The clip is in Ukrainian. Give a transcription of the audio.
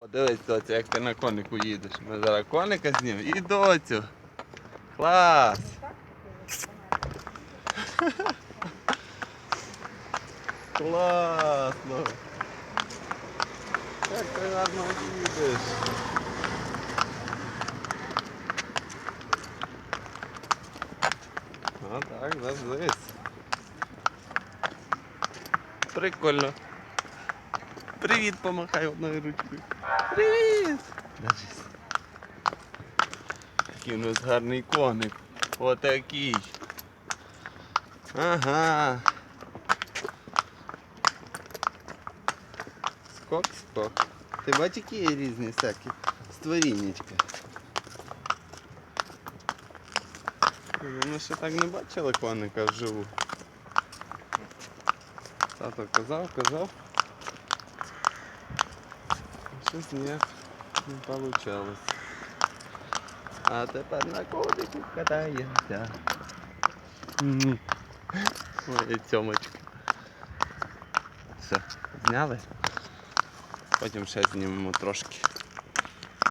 Подивись, доцю, як ти на конику їдеш. Ми зараз коника знімемо і доцю. Клас! Класно! Як ти гарно їдеш. А так, завжди. Прикольно. Привіт, помахай одною ручкою. Привіт! Який у нас гарний коник. Отакий. Ага. Скок, скок. Ти бачиш, які є різні всякі створіннячка. Ми ще так не бачили коника вживу. Тато казав, казав. Щось ніяк не вийшло. А тепер на конику катаємося. М. Ой, цьомочка. Все, зняли. Потім ще знімемо трошки.